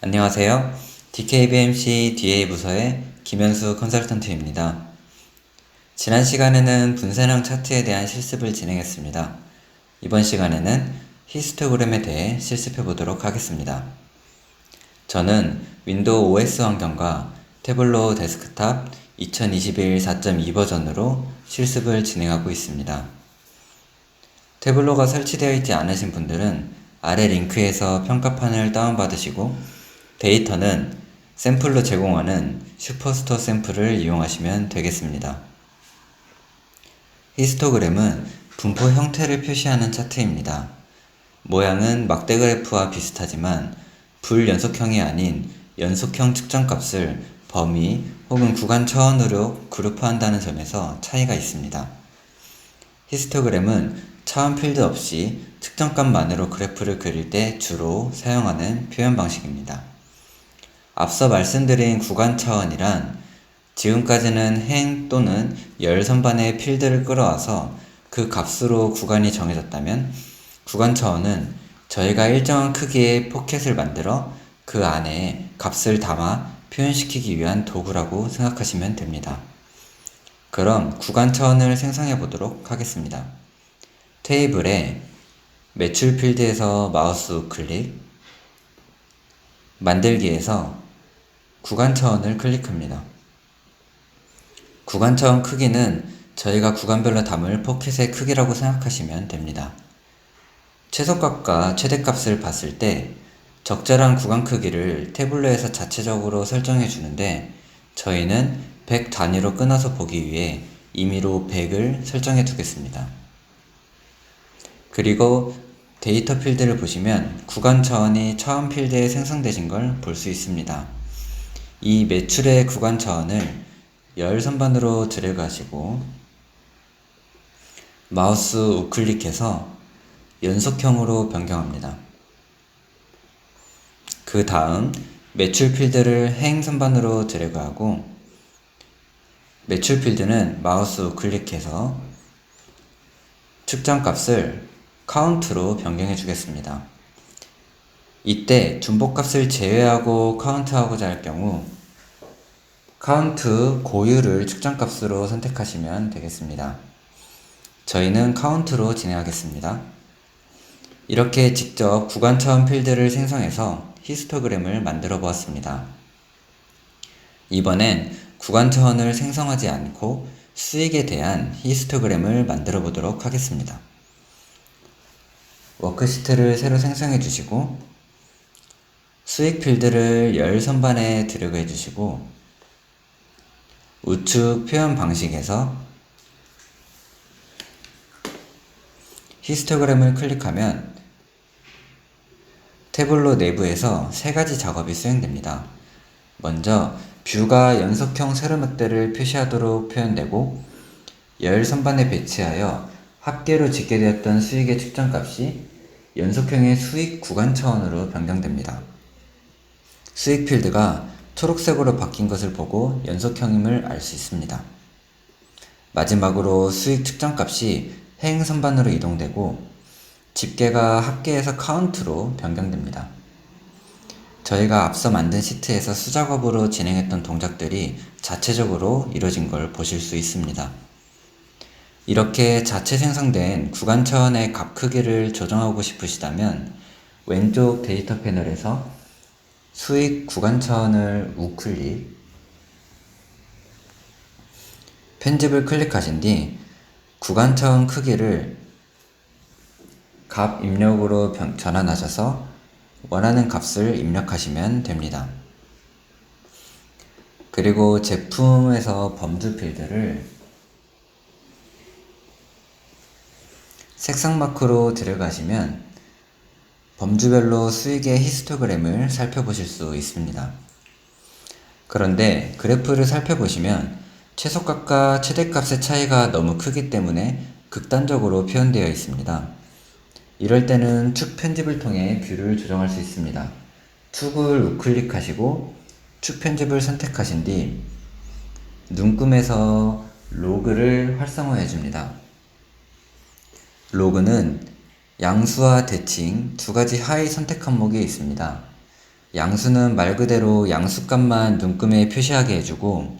안녕하세요. DKBMC DA 부서의 김현수 컨설턴트입니다. 지난 시간에는 분산형 차트에 대한 실습을 진행했습니다. 이번 시간에는 히스토그램에 대해 실습해 보도록 하겠습니다. 저는 윈도우 OS 환경과 태블로 데스크탑 2021 4.2 버전으로 실습을 진행하고 있습니다. 태블로가 설치되어 있지 않으신 분들은 아래 링크에서 평가판을 다운받으시고 데이터는 샘플로 제공하는 슈퍼스토어 샘플을 이용하시면 되겠습니다. 히스토그램은 분포 형태를 표시하는 차트입니다. 모양은 막대 그래프와 비슷하지만 불연속형이 아닌 연속형 측정값을 범위 혹은 구간 차원으로 그룹화한다는 점에서 차이가 있습니다. 히스토그램은 차원 필드 없이 측정값만으로 그래프를 그릴 때 주로 사용하는 표현 방식입니다. 앞서 말씀드린 구간 차원이란 지금까지는 행 또는 열 선반의 필드를 끌어와서 그 값으로 구간이 정해졌다면 구간 차원은 저희가 일정한 크기의 포켓을 만들어 그 안에 값을 담아 표현시키기 위한 도구라고 생각하시면 됩니다. 그럼 구간 차원을 생성해 보도록 하겠습니다. 테이블에 매출 필드에서 마우스 우클릭, 만들기에서 구간 차원을 클릭합니다. 구간 차원 크기는 저희가 구간별로 담을 포켓의 크기라고 생각하시면 됩니다. 최소값과 최대값을 봤을 때 적절한 구간 크기를 태블로에서 자체적으로 설정해 주는데 저희는 100 단위로 끊어서 보기 위해 임의로 100을 설정해 두겠습니다. 그리고 데이터 필드를 보시면 구간 차원이 차원 필드에 생성되신 걸 볼 수 있습니다. 이 매출의 구간 차원을 열 선반으로 드래그 하시고 마우스 우클릭해서 연속형으로 변경합니다. 그 다음 매출 필드를 행 선반으로 드래그하고 매출 필드는 마우스 우클릭해서 측정 값을 카운트로 변경해 주겠습니다. 이때 중복값을 제외하고 카운트하고자 할 경우 카운트 고유를 측정값으로 선택하시면 되겠습니다. 저희는 카운트로 진행하겠습니다. 이렇게 직접 구간 차원 필드를 생성해서 히스토그램을 만들어 보았습니다. 이번엔 구간 차원을 생성하지 않고 수익에 대한 히스토그램을 만들어 보도록 하겠습니다. 워크시트를 새로 생성해 주시고 수익 필드를 열 선반에 드래그 해 주시고 우측 표현 방식에서 히스토그램을 클릭하면 태블로 내부에서 세 가지 작업이 수행됩니다. 먼저 뷰가 연속형 세로막대를 표시하도록 표현되고 열 선반에 배치하여 합계로 집계되었던 수익의 측정값이 연속형의 수익 구간 차원으로 변경됩니다. 수익 필드가 초록색으로 바뀐 것을 보고 연속형임을 알 수 있습니다. 마지막으로 수익 측정값이 행 선반으로 이동되고 집계가 합계에서 카운트로 변경됩니다. 저희가 앞서 만든 시트에서 수작업으로 진행했던 동작들이 자체적으로 이루어진 걸 보실 수 있습니다. 이렇게 자체 생성된 구간 차원의 값 크기를 조정하고 싶으시다면 왼쪽 데이터 패널에서 수익 구간 차원을 우클릭 편집을 클릭하신 뒤 구간 차원 크기를 값 입력으로 전환하셔서 원하는 값을 입력하시면 됩니다. 그리고 제품에서 범주 필드를 색상 마크로 들어가시면 범주별로 수익의 히스토그램을 살펴보실 수 있습니다. 그런데 그래프를 살펴보시면 최소값과 최대값의 차이가 너무 크기 때문에 극단적으로 표현되어 있습니다. 이럴 때는 축 편집을 통해 뷰를 조정할 수 있습니다. 축을 우클릭하시고 축 편집을 선택하신 뒤 눈금에서 로그를 활성화해 줍니다. 로그는 양수와 대칭 두 가지 하위 선택 항목이 있습니다. 양수는 말 그대로 양수값만 눈금에 표시하게 해주고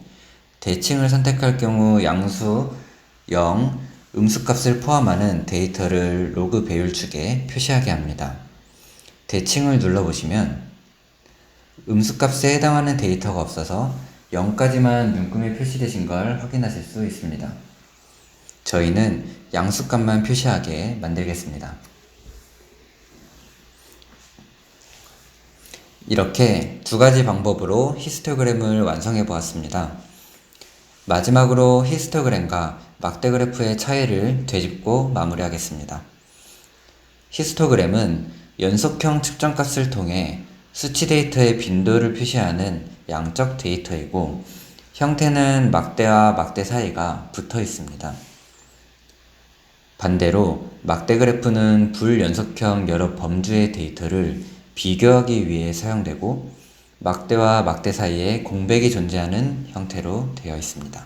대칭을 선택할 경우 양수 0, 음수값을 포함하는 데이터를 로그 배율 축에 표시하게 합니다. 대칭을 눌러보시면 음수값에 해당하는 데이터가 없어서 0까지만 눈금에 표시되신 걸 확인하실 수 있습니다. 저희는 양수값만 표시하게 만들겠습니다. 이렇게 두 가지 방법으로 히스토그램을 완성해 보았습니다. 마지막으로 히스토그램과 막대 그래프의 차이를 되짚고 마무리하겠습니다. 히스토그램은 연속형 측정값을 통해 수치 데이터의 빈도를 표시하는 양적 데이터이고 형태는 막대와 막대 사이가 붙어 있습니다. 반대로 막대 그래프는 불연속형 여러 범주의 데이터를 비교하기 위해 사용되고 막대와 막대 사이에 공백이 존재하는 형태로 되어 있습니다.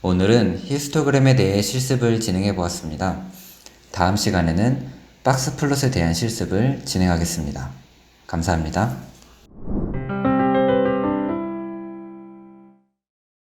오늘은 히스토그램에 대해 실습을 진행해 보았습니다. 다음 시간에는 박스 플롯에 대한 실습을 진행하겠습니다. 감사합니다.